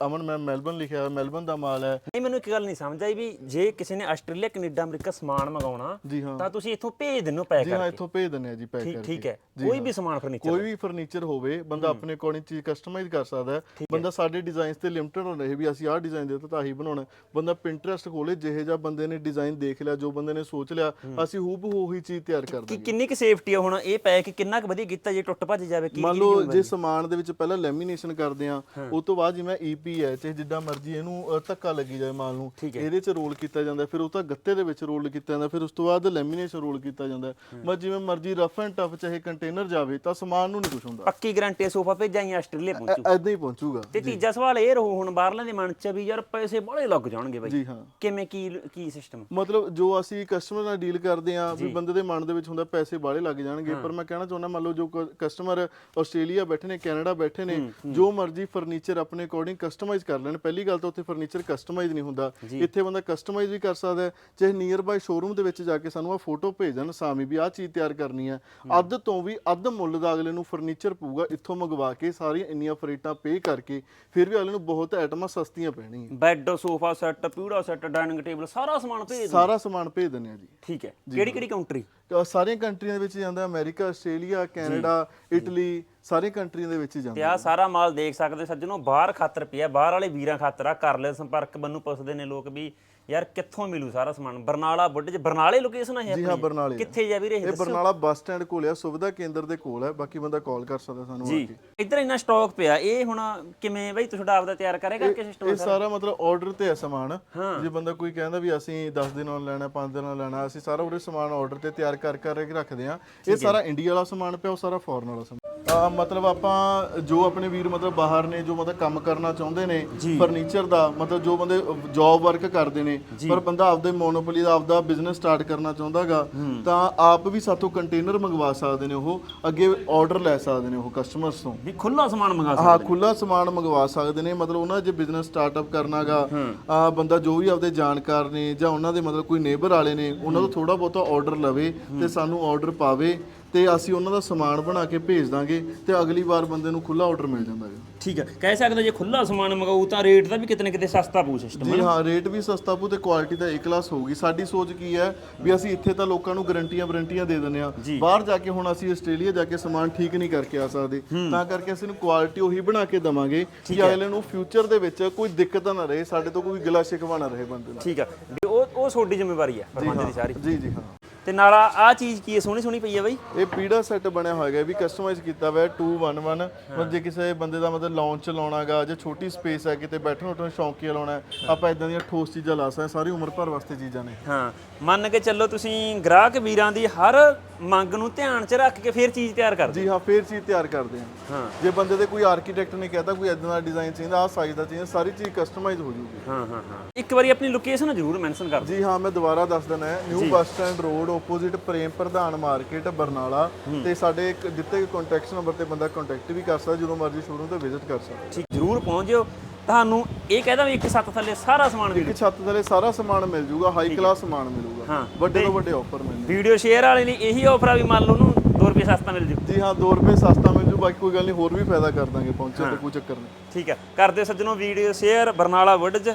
ਅਮਨ ਮੈਂ ਮੈਲਬਨ ਲਿਖਿਆ ਹੋਇਆ ਮੈਲਬਨ ਦਾ ਮਾਲ ਹੈ। ਨਹੀਂ ਮੈਨੂੰ ਇੱਕ ਗੱਲ ਨਹੀਂ ਸਮਝ ਆਈ ਵੀ ਜੇ ਕਿਸੇ ਨੇ ਆਸਟ੍ਰੇਲੀਆ ਕੈਨੇਡਾ ਅਮਰੀਕਾ ਸਮਾਨ ਮੰਗਾਉਣਾ ਜੀ ਹਾਂ। ਤਾਂ ਤੁਸੀਂ ਇੱਥੋਂ ਭੇਜ ਦਿੰਦੇ ਹੋ ਪੈਕ ਜੀ ਹਾਂ ਕਰਕੇ। ਇੱਥੋਂ ਭੇਜ ਦਿੰਦੇ ਆ ਜੀ ਪੈਕ ਠੀਕ ਕਰਕੇ। ਠੀਕ ਹੈ। ਕੋਈ ਵੀ ਸਮਾਨ ਫਰਨੀਚਰ ਕੋਈ ਵੀ ਫਰਨੀਚਰ ਹੋਵੇ ਬੰਦਾ ਆਪਣੇ ਅਕੋਰਡਿੰਗ ਚੀਜ਼ ਕਸਟਮਾਈਜ਼ ਕਰ ਸਕਦਾ ਹੈ। ਬੰਦਾ ਸਾਡੇ ਡਿਜ਼ਾਈਨਸ ਤੇ ਲਿਮਟਿਡ ਰਹੇ ਵੀ ਅਸੀਂ ਆਹ ਡਿਜ਼ਾਈਨ ਦਿੱਤਾ ਤਾਂ ਆਹੀ ਬਣਾਉਣਾ ਹੈ। ਬੰਦਾ ਪਿੰਟਰਸਟ ਖੋਲੇ ਜਿਹੇ ਜਿਹਾ ਬੰਦੇ ਨੇ ਡਿਜ਼ਾਈਨ ਦੇਖ ਲਿਆ ਜੋ ਬੰਦੇ ਨੇ ਸੋਚ ਲਿਆ ਅਸੀਂ ਹੂਬਹੂ ਉਹੀ ਚੀਜ਼ ਤਿਆਰ ਕਰ ਕਿ ਦਾਂਗੇ ਕਿੰਨੀ ਕੁ ਸੇਫਟੀ ਆ ਹੁਣ ਇਹ ਪੈਕ ਕਿੰਨਾ ਕੁ ਵਧੀਆ ਕੀਤਾ ਜੇ ਟੁੱਟ ਭੱਜ ਜਾਵੇ ਕੀ ਮੰਨ ਲਓ ਜੇ ਸਮਾਨ ਦੇ ਵਿੱਚ ਪਹਿਲਾਂ ਲੈਮੀਨੇਸ਼ਨ ਕਰਦੇ ਆ ਉਸ ਤੋਂ ਬਾਅਦ ਜਿਵੇਂ ਈਪੀ ਹੈ ਚਾਹੇ ਜਿੱਦਾਂ ਮਰਜ਼ੀ ਇਹਨੂੰ ਅ, ਧੱਕਾ ਲੱਗੀ ਜਾਏ ਮਾਲ ਨੂੰ ਇਹਦੇ 'ਚ ਰੋਲ ਕੀਤਾ ਜਾਂਦਾ ਫਿਰ ਉਹ ਤਾਂ ਗੱਤੇ ਦੇ ਵਿੱਚ ਰੋਲ ਕੀਤਾ ਜਾਂਦਾ ਫਿਰ ਉਸ ਤੋਂ ਬਾਅਦ ਲੈਮੀਨੇਸ਼ਨ ਰੋਲ ਕੀਤਾ ਜਾਂਦਾ। ਬਸ ਜਿਵੇਂ ਮਰਜ਼ੀ ਰਫ ਐਂਡ ਟਫ ਚਾਹੇ ਕੰਟੇਨਰ ਜਾਵੇ ਤਾਂ ਸਮਾਨ ਨੂੰ ਨਹੀਂ ਕੁਝ ਹੁੰਦਾ। ਪੱਕੀ ਗਾਰੰਟੀ ਸੋਫਾ ਭੇਜਾਂ ਜਾਂ ਆਸਟ੍ਰੇਲੀਆ ਪਹੁੰਚੂ। ਐਦਾਂ ਹੀ ਪਹੁੰਚੂਗਾ। ਤੇ ਤੀਜਾ ਸਵਾਲ ਇਹ ਰਹੂ ਹੁਣ ਬਾਹਰਲਿਆਂ ਦੇ ਮਨ 'ਚ ਵੀ ਯਾਰ ਪੈਸੇ ਬੜੇ ਲੱਗ ਜਾਣਗੇ ਬਾਈ। ਜੀ ਹਾਂ। ਕਿਵੇਂ ਕੀ ਕੀ ਸਿਸਟਮ ਮਤਲਬ ਜੋ ਅਸੀਂ ਕਸਟਮਰ ਨਾਲ ਡੀਲ ਕਰਦੇ ਆ ਵੀ ਬੰਦੇ ਦੇ ਮਨ ਦੇ ਵਿੱਚ ਹੁੰਦਾ ਪੈਸੇ ਬਾਹਲੇ ਲੱਗ ਜਾਣਗੇ ਪਰ ਮੈਂ ਕਹਿਣਾ ਚਾਹੁੰਦਾ ਮੰਨ ਲਓ ਜੋ ਕਸਟਮਰ ਆਸਟ੍ਰੇਲੀਆ ਬੈਠੇ ਨੇ ਕੈਨੇਡਾ ਬੈਠੇ ਨੇ ਜੋ ਮਰਜ਼ੀ ਫਰਨੀਚਰ ਆਪਣੇ ਅਕੋਰਡਿੰਗ ਕਸਟਮਾਈਜ਼ ਕਰ ਲੈਣ। ਪਹਿਲੀ ਗੱਲ ਤਾਂ ਉੱਥੇ ਫਰਨੀਚਰ ਕਸਟਮਾਈਜ਼ ਨਹੀਂ ਹੁੰਦਾ। ਇੱਥੇ ਬੰਦਾ ਕਸਟਮਾਈਜ਼ ਵੀ ਕਰ ਸਕਦਾ ਹੈ। ਚਾਹੇ ਨੀਅਰ ਬਾਈ ਸ਼ੋਰੂਮ ਦੇ ਵਿੱਚ ਜਾ ਕੇ ਸਾਨੂੰ ਆ ਫੋਟੋ ਭੇਜਣ ਸਾਮੀ ਵੀ ਆਹ ਚੀਜ਼ ਤਿਆਰ ਕਰਨੀ ਹੈ। ਅੱਧ ਤੋਂ ਵੀ ਅੱਧ ਮੁੱਲ ਦਾ ਅਗਲੇ ਨੂੰ ਫਰਨੀਚਰ ਪਊਗਾ ਇੱਥੋਂ ਮੰਗਵਾ ਕੇ ਸਾਰੀਆਂ ਇੰਨੀਆਂ ਫਰੇਟਾਂ ਪੇ ਕਰਕੇ ਫਿਰ ਵੀ ਅਗਲੇ ਨੂੰ ਬਹੁਤ ਆਈਟਮਾਂ ਸਸਤੀਆਂ ਪੈਣਗੀਆਂ ਬੈੱਡ ਸੋਫਾ ਸੈੱਟ ਪੀੜਾ ਸੈੱਟ ਡਾਈਨਿੰਗ ਟੇਬਲ ਸਾਰਾ ਸਮਾਨ ਭੇਜ ਦਿਓ। ਸਾਰਾ ਸਮਾਨ ਭੇਜ ਦਿੰਦੇ ਆ ਜੀ। ਠੀਕ ਹੈ। ਕਿਹੜੀ ਕਿਹੜੀ ਕੰਟਰੀ ਅ, ਸਾਰੀਆਂ ਕੰਟਰੀਆਂ ਦੇ ਵਿੱਚ ਜਾਂਦਾ ਅਮਰੀਕਾ ਆਸਟ੍ਰੇਲੀਆ ਕੈਨੇਡਾ ਇਟਲੀ ਸਾਰੀਆਂ ਕੰਟਰੀਆਂ ਦੇ ਵਿੱਚ ਹੀ ਤੇ ਜਾਂਦਾ ਆ ਸਾਰਾ ਮਾਲ ਦੇਖ ਸਕਦੇ ਸੱਜਣੋ ਬਾਹਰ ਖਾਤਰ ਪਿਆ ਬਾਹਰ ਵਾਲੇ ਵੀਰਾਂ ਖਾਤਰ ਆ ਕਰ ਲੈ ਸੰਪਰਕ ਮੈਨੂੰ ਪੁੱਛਦੇ ਨੇ ਲੋਕ ਵੀ ਯਾਰ ਕਿੱਥੋਂ ਮਿਲੂ ਸਾਰਾ ਸਮਾਨ? ਬਰਨਾਲਾ ਬੁੱਢ ਚ ਬਰਨਾਲੇ ਲੋਕੇਸ਼ਨ ਹੈ ਜੀ ਹਾਂ? ਬਰਨਾਲੇ। ਕਿੱਥੇ ਜਾ ਵੀਰੇ ਇਹ ਇਹ ਬਰਨਾਲਾ ਬੱਸ ਸਟੈਂਡ ਕੋਲ ਆ ਸੁਵਿਧਾ ਕੇਂਦਰ ਦੇ ਕੋਲ ਹੈ ਬਾਕੀ ਬੰਦਾ ਕਾਲ ਕਰ ਸਕਦਾ ਸਾਨੂੰ ਆ ਜੀ। ਇੱਧਰ ਇੰਨਾ ਸਟਾਕ ਪਿਆ ਇਹ ਹੁਣ ਕਿਵੇਂ ਬਈ? ਤੁਹਾਡਾ ਆਪਦਾ ਤਿਆਰ ਕਰੇਗਾ ਕਿ ਸਿਸਟਮ ਇਹ ਸਾਰਾ? ਮਤਲਬ ਆਰਡਰ ਤੇ ਹੈ ਸਮਾਨ। ਜੇ ਬੰਦਾ ਕੋਈ ਕਹਿੰਦਾ ਵੀ ਅਸੀਂ 10 ਦਿਨਾਂ ਨੂੰ ਲੈਣਾ 5 ਦਿਨਾਂ ਨੂੰ ਲੈਣਾ ਅਸੀਂ ਸਾਰਾ ਉਹਦੇ ਸਮਾਨ ਆਰਡਰ ਤੇ ਤਿਆਰ ਕਰ ਕਰ ਰੱਖਦੇ ਆ। ਇਹ ਸਾਰਾ ਇੰਡੀਆ ਵਾਲਾ ਸਮਾਨ ਪਿਆ ਉਹ ਸਾਰਾ ਫੋਰਨ ਵਾਲਾ ਸਮਾਨ। ਆ ਮਤਲਬ ਆਪਾਂ ਜੋ ਆਪਣੇ ਵੀਰ ਮਤਲਬ ਬਾਹਰ ਨੇ ਜੋ ਮਤਲਬ ਕੰਮ ਕਰਨਾ ਚਾਹੁੰਦੇ ਨੇ ਫਰਨੀਚਰ ਦਾ ਮਤਲਬ ਜੋ ਬੰਦੇ ਜੌਬ ਵਰਕ ਕਰਦੇ ਨੇ ਪਰ ਬੰਦਾ ਆਪਦੇ ਮੋਨੋਪੋਲੀ ਦਾ ਆਪਦਾ ਬਿਜ਼ਨਸ ਸਟਾਰਟ ਕਰਨਾ ਚਾਹੁੰਦਾਗਾ ਤਾਂ ਆਪ ਵੀ ਸਾਥੋਂ ਕੰਟੇਨਰ ਮੰਗਵਾ ਸਕਦੇ ਨੇ ਉਹ ਅੱਗੇ ਆਰਡਰ ਲੈ ਸਕਦੇ ਨੇ ਉਹ ਕਸਟਮਰਸ ਤੋਂ। ਵੀ ਖੁੱਲਾ ਸਮਾਨ ਮੰਗਾ ਸਕਦੇ ਹਾਂ ਖੁੱਲਾ ਸਮਾਨ ਮੰਗਵਾ ਸਕਦੇ ਨੇ ਮਤਲਬ ਉਹਨਾਂ ਜੇ ਬਿਜ਼ਨਸ ਸਟਾਰਟਅਪ ਕਰਨਾਗਾ ਆ ਬੰਦਾ ਜੋ ਵੀ ਆਪਦੇ ਜਾਣਕਾਰ ਨੇ ਜਾਂ ਉਹਨਾਂ ਦੇ ਮਤਲਬ ਕੋਈ ਨੇਬਰ ਵਾਲੇ ਨੇ ਉਹਨਾਂ ਤੋਂ ਥੋੜਾ ਬਹੁਤਾ ਆਰਡਰ ਲਵੇ ਤੇ ਸਾਨੂੰ ਆਰਡਰ ਪਾਵੇ ਤੇ ਅਸੀਂ ਉਹਨਾਂ ਦਾ ਸਮਾਨ ਬਣਾ ਕੇ ਭੇਜ ਦਾਂਗੇ ਤੇ ਅਗਲੀ ਵਾਰ ਬੰਦੇ ਨੂੰ ਖੁੱਲਾ ਆਰਡਰ ਮਿਲ ਜਾਂਦਾ ਹੈ ਠੀਕ ਹੈ। ਕਹਿ ਸਕਦੇ ਜੇ ਖੁੱਲਾ ਸਮਾਨ ਮੰਗਾਊ ਤਾਂ ਰੇਟ ਦਾ ਵੀ ਕਿਤੇ ਨਾ ਕਿਤੇ ਸਸਤਾ ਪਊ ਸਿਸਟਮ ਜੀ ਹਾਂ ਰੇਟ ਵੀ ਸਸਤਾ ਪੂ ਤੇ ਕੁਆਲਿਟੀ ਤਾਂ ਏ ਕਲਾਸ ਹੋਊਗੀ। ਸਾਡੀ ਸੋਚ ਕੀ ਹੈ ਵੀ ਅਸੀਂ ਇੱਥੇ ਤਾਂ ਲੋਕਾਂ ਨੂੰ ਗਰੰਟੀਆਂ ਵਾਰੰਟੀਆਂ ਦੇ ਦਿੰਦੇ ਆ। ਬਾਹਰ ਜਾ ਕੇ ਹੁਣ ਅਸੀਂ ਆਸਟ੍ਰੇਲੀਆ ਜਾ ਕੇ ਸਮਾਨ ਠੀਕ ਨਹੀਂ ਕਰਕੇ ਆ ਸਕਦੇ। ਤਾਂ ਕਰਕੇ ਅਸੀਂ ਨੂੰ ਕੁਆਲਿਟੀ ਉਹੀ ਬਣਾ ਕੇ ਦਵਾਂਗੇ ਕਿ ਅਗਲੇ ਨੂੰ ਫਿਊਚਰ ਦੇ ਵਿੱਚ ਕੋਈ ਦਿੱਕਤ ਨਾ ਰਹੇ ਸਾਡੇ ਤੋਂ ਕੋਈ ਗਿਲਾ ਸ਼ਿਕਵਾ ਨਾ ਰਹੇ ਬੰਦੇ ਨਾਲ। ਠੀਕ ਆ ਉਹ ਉਹ ਤੁਹਾਡੀ ਜ਼ਿੰਮੇਵਾਰੀ ਹੈ ਪ੍ਰਬੰਧ ਦੀ ਸਾਰੀ। ਜੀ ਜੀ ਹਾਂ। ਤੇ ਨਾਲ ਆ ਚੀਜ਼ ਕੀ ਹੈ? ਸੋਹਣੀ ਸੋਹਣੀ ਪਈ ਹੈ ਬਾਈ। ਇਹ ਪੀੜਾ ਸੈੱਟ ਬਣਿਆ ਹੋਇਆ ਹੈ ਵੀ ਕਸਟਮਾਈਜ਼ ਕੀਤਾ ਹੋਇਆ 211 ਮਤਲਬ ਜੇ ਕਿਸੇ ਬੰਦੇ ਦਾ ਮਤਲਬ ਲਾਉਂਜ ਚ ਲਾਉਣਾਗਾ ਜਾਂ ਛੋਟੀ ਸਪੇਸ ਹੈ ਕਿਤੇ ਬੈਠਣ ਉੱਠਣ ਸ਼ੌਂਕੀਆ ਲਾਉਣਾ ਆਪਾਂ ਇਦਾਂ ਦੀਆਂ ਠੋਸ ਚੀਜ਼ਾਂ ਲਾ ਸਕਦੇ ਸਾਰੀ ਉਮਰ ਭਰ ਵਾਸਤੇ ਚੀਜ਼ਾਂ ਨੇ। ਹਾਂ ਮੰਨ ਕੇ ਚੱਲੋ ਤੁਸੀਂ ਗ੍ਰਾਹਕ ਵੀਰਾਂ ਦੀ ਹਰ ਮੰਗ ਨੂੰ ਧਿਆਨ 'ਚ ਰੱਖ ਕੇ ਫਿਰ ਚੀਜ਼ ਤਿਆਰ ਕਰਦੇ ਜੀ ਹਾਂ। ਫੇਰ ਚੀਜ਼ ਤਿਆਰ ਕਰਦੇ ਹਾਂ। ਜੇ ਬੰਦੇ ਦੇ ਕੋਈ ਆਰਕੀਟੈਕਟ ਨੇ ਕਹਿਤਾ ਕੋਈ ਇਦਾਂ ਦਾ ਡਿਜ਼ਾਈਨ ਚਾਹੀਦਾ ਆਹ ਸਾਈਜ਼ ਦਾ ਚਾਹੀਦਾ ਸਾਰੀ ਚੀਜ਼ ਕਸਟਮਾਈਜ਼ ਹੋ ਜੂਗੀ। ਹਾਂ ਹਾਂ ਹਾਂ। ਇੱਕ ਵਾਰੀ ਆਪਣੀ ਲੋਕੇਸ਼ਨ ਜ਼ਰੂਰ ਮੈਂਸ਼ਨ ਕਰ ਦਿਓ। ਜੀ ਹਾਂ ਮੈਂ ਦੁਬਾਰਾ ਦੱਸ ਦਿੰਦਾ new bus stand road opposite Prem Pradhan market Barnala ਤੇ ਸਾਡੇ ਇੱਕ ਦਿੱਤੇ ਗਏ ਕੰਟੈਕਟ ਨੰਬਰ ਤੇ ਬੰਦਾ ਕੰਟੈਕਟ ਵੀ ਕਰ ਸਕਦਾ ਜਦੋਂ ਮਰਜ਼ੀ ਸ਼ੋਰੂਮ ਤੇ ਵਿਜ਼ਿਟ ਕਰ ਸਕਦਾ। ਠੀਕ ਜ਼ਰੂਰ ਪਹੁੰਚ ਜਿਓ ਤੁਹਾਨੂੰ ਇਹ ਕਹਿਦਾ ਵੀ ਇੱਕ ਸੱਤ ਥੱਲੇ ਸਾਰਾ ਸਮਾਨ ਵੀ ਇੱਕ ਛੱਤ ਥੱਲੇ ਸਾਰਾ ਸਮਾਨ ਮਿਲ ਜੂਗਾ ਹਾਈ ਕਲਾਸ ਸਮਾਨ ਮਿਲੂਗਾ। ਵੱਡੇ ਤੋਂ ਵੱਡੇ ਆਫਰ ਮਿਲਣਗੇ ਵੀਡੀਓ ਸ਼ੇਅਰ ਵਾਲੇ ਲਈ ਇਹੀ ਆਫਰ ਆ ਵੀ ਮੰਨ ਲਓ ਉਹਨੂੰ 2 ਰੁਪਏ ਸਸਤਾ ਮਿਲ ਜੂ। ਜੀ ਹਾਂ 2 ਰੁਪਏ ਸਸਤਾ ਮਿਲ ਜੂ ਬਾਕੀ ਕੋਈ ਗੱਲ ਨਹੀਂ ਹੋਰ ਵੀ ਫਾਇਦਾ ਕਰ ਦਾਂਗੇ ਪਹੁੰਚੇ ਤੇ ਕੋਈ ਚੱਕਰ ਨਹੀਂ। ਠੀਕ ਹੈ। ਕਰਦੇ ਸੱਜਣੋ ਵੀਡੀਓ ਸ਼ੇਅਰ ਬਰਨਾਲਾ 'ਚ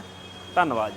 ਧੰਨਵਾਦ